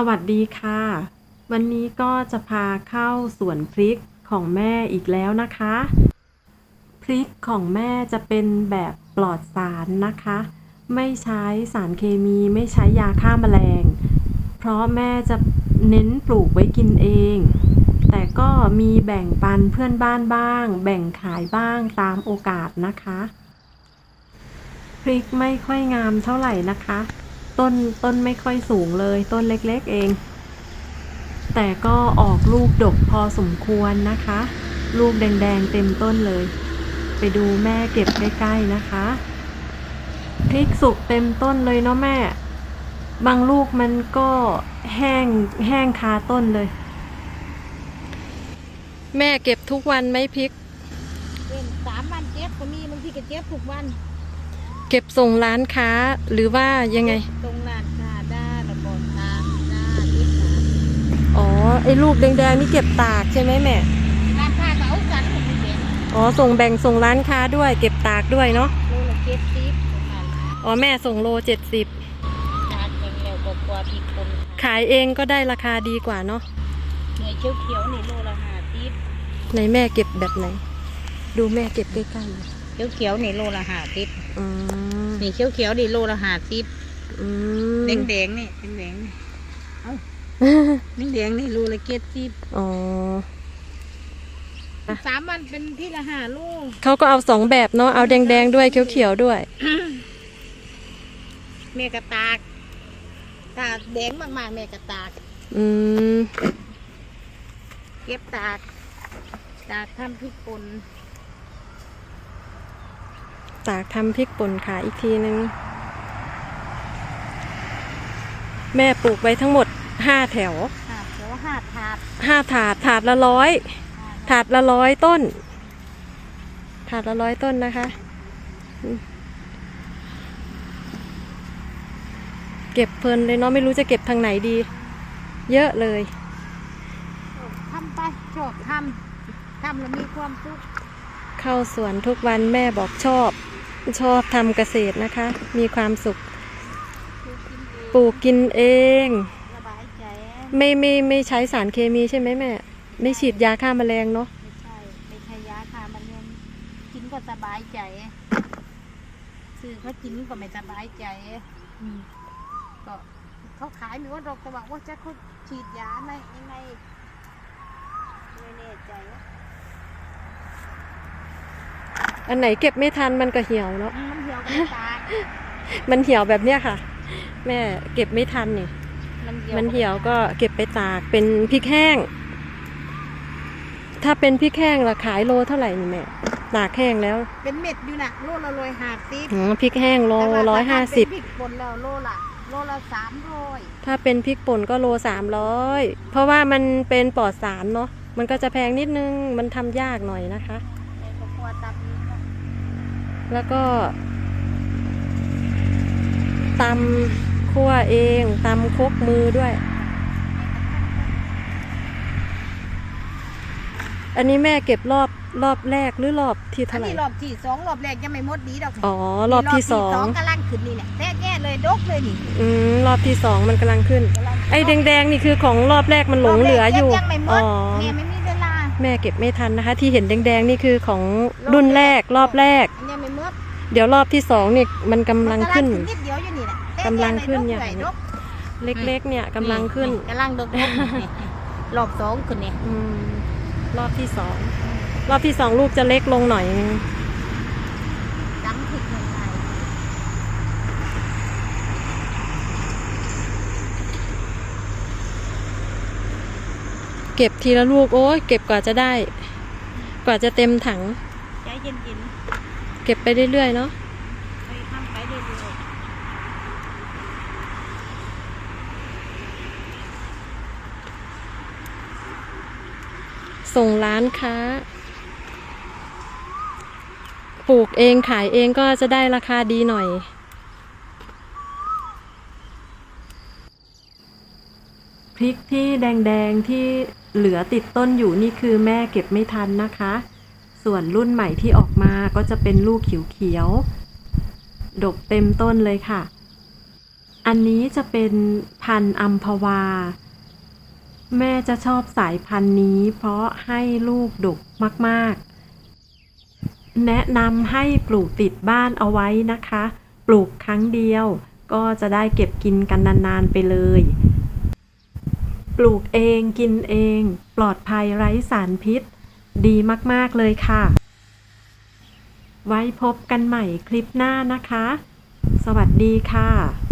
สวัสดีค่ะ วันนี้ก็จะพาเข้าสวนพริกของแม่อีกแล้วนะคะ พริกของแม่จะเป็นแบบปลอดสารนะคะ ไม่ใช้สารเคมีไม่ใช้ยาฆ่าแมลง เพราะแม่จะเน้นปลูกไว้กินเอง แต่ก็มีแบ่งปันเพื่อนบ้านบ้าง แบ่งขายบ้างตามโอกาสนะคะ พริกไม่ค่อยงามเท่าไหร่นะคะ ต้นต้นไม่ค่อยสูงเลย ต้นเล็กๆเอง แต่ก็ออกลูกดกพอสมควรนะคะ ลูกแดงๆเต็มต้นเลย ไปดูแม่เก็บใกล้ๆนะคะพริกสุกเต็มต้นเลยเนาะแม่ บางลูกมันก็แห้งแห้งคาต้นเลย แม่เก็บทุกวันไหมพริก เป็นสามวันเจ็บก็มีบางทีก็เจ็บทุกวัน เก็บส่งร้านค้าหรือว่ายังไง ตรงร้านค้าด้าระบอดตาด้าลิฟต์อ๋อไอ้ลูกแดงๆนี่เก็บตากใช่ไหมแม่ร้านค้าก็เอากันผมไม่เป็นอ๋อส่งแบ่งส่งร้านค้าด้วย เก็บตากด้วยเนาะ โลละเจ็ดสิบประมาณอ๋อแม่ส่งโลเจ็ดสิบจานเป็นแล้วก็กว่าที่คนขายเองก็ได้ราคาดีกว่าเนาะเหนื่อยเขียวเขียวๆนี่โลละห้าสิบในแม่เก็บแบบไหน ดูแม่เก็บใกล้ เขียวเขียวๆนี่โลละห้าสิบๆอืมนี่เขียวเขียวๆนี่โลละห้าสิบอืมแดงแดงๆนี่แดงแดงๆนี่เอ้าแดงแดงๆนี่โลละเจ็ดสิบอ๋อสามวันเป็นที่ละห้าโลเขาก็เอาสองแบบเนาะเอาแดงๆด้วยเขียวๆด้วยแม่กระตากตากแดงมากๆแม่กระตากอืมเก็บตากตากทำพริกป่น ตากทำพริกป่นขายอีกทีนึง แม่ปลูกไว้ทั้งหมดห้าแถวค่ะเดี๋ยวห้าถาดห้าถาดถาดละร้อยถาดละร้อยต้น ถาดละร้อยต้นนะคะอืมเก็บเพลินเลยเนาะไม่รู้จะเก็บทางไหนดี เยอะเลยทำไปชอบทำทำแล้วมีความสุขเข้าสวนทุกวันแม่บอกชอบ ชอบทำเกษตรนะคะ มีความสุขคือกินเองปลูกกินเอง สบายใจไม่ไม่ไม่ใช้สารเคมีใช่ไหมแม่ ไม่ฉีดยาฆ่าแมลงเนาะไม่ใช่ ไม่ใช่ยาค่ะมันยังกินก็สบายใจซื้อเขากินก็ไม่สบายใจอืมก็เขาขายมีว่าดอกแต่ว่าว่าจะเขาฉีดยาไหมยังไงไม่แน่ใจนะ อันไหนเก็บไม่ทันมันก็เหี่ยวเนาะอืมมันเหี่ยวกับตากมันเหี่ยวแบบเนี้ยค่ะ แม่เก็บไม่ทันนี่ มันเหี่ยวก็เก็บไปตากเป็นพริกแห้ง ถ้าเป็นพริกแห้งล่ะขายโลเท่าไหร่นี่แม่ ตากแห้งแล้ว เป็นเม็ดอยู่น่ะโลละร้อยห้าสิบอ๋อพริกแห้งโลแต่ว่าร้อยถ้ห้าเป็นสิบพริกป่นแล้วโลละโลละสามร้อยถ้าเป็นพริกป่นก็โลสามร้อยเพราะว่ามันเป็นปลอดสารเนาะมันก็จะแพงนิดนึงมันทำยากหน่อยนะคะ ในครอบครัวตับนี้ก็ แล้วก็ตำคั่วเองตำครกมือด้วย อันนี้แม่เก็บรอบรอบแรกหรือรอบที่อัเท่านไหร่ นี้รอบที่สองรอบแรกยังไม่หมดดีดอกอ๋อ รอบที่สอง กำลังขึ้นนี่แหละแท้แย่เลยดกเลยนี่อืม รอบที่สองมันกำลังขึ้น กำลังไอ้แดงๆนี่คือของรอบแรกมันหลงเหลืออยู่ รบแรกยังไม่หมอ๋ดอ แม่ไม่มีเวลาแม่เก็บไม่ทันนะคะ ที่เห็นแดงๆนี่คือของรุ่นแรกรอบแรก อันยังไม่หมด เดี๋ยวรอบที่สองนี่มันกำลังขึ้นมันิดเดียวอยู่นี่แหละแท้กำลังขึ้นแย่เนี่ยเลยดกเล็กๆ เนี่ยกำลังขึ้นกำลังดกๆนี่รอบสองขึ้นนี่อืมรอบที่สองรอบที่สองลูกจะเล็กลงหน่อยนึงดังขึ้นเลยเก็บทีละลูกโอ้ยเก็บกว่าจะได้ กว่าจะเต็มถัง ใจเย็น เก็บไปเรื่อยๆเนาะไปทำไปเรื่อยส่งร้านค้า ปลูกเองขายเองก็จะได้ราคาดีหน่อย พริกที่แดงๆที่เหลือติดต้นอยู่นี่คือแม่เก็บไม่ทันนะคะ ส่วนรุ่นใหม่ที่ออกมาก็จะเป็นลูกเขียวๆ ดกเต็มต้นเลยค่ะ อันนี้จะเป็นพันธุ์อัมพวา แม่จะชอบสายพันธุ์นี้ เพราะให้ลูกดกมากๆ แนะนำให้ปลูกติดบ้านเอาไว้นะคะ ปลูกครั้งเดียวก็จะได้เก็บกินกันนานๆไปเลย ปลูกเองกินเอง ปลอดภัยไร้สารพิษ ดีมาก ๆ เลยค่ะ ไว้พบกันใหม่คลิปหน้านะคะ สวัสดีค่ะ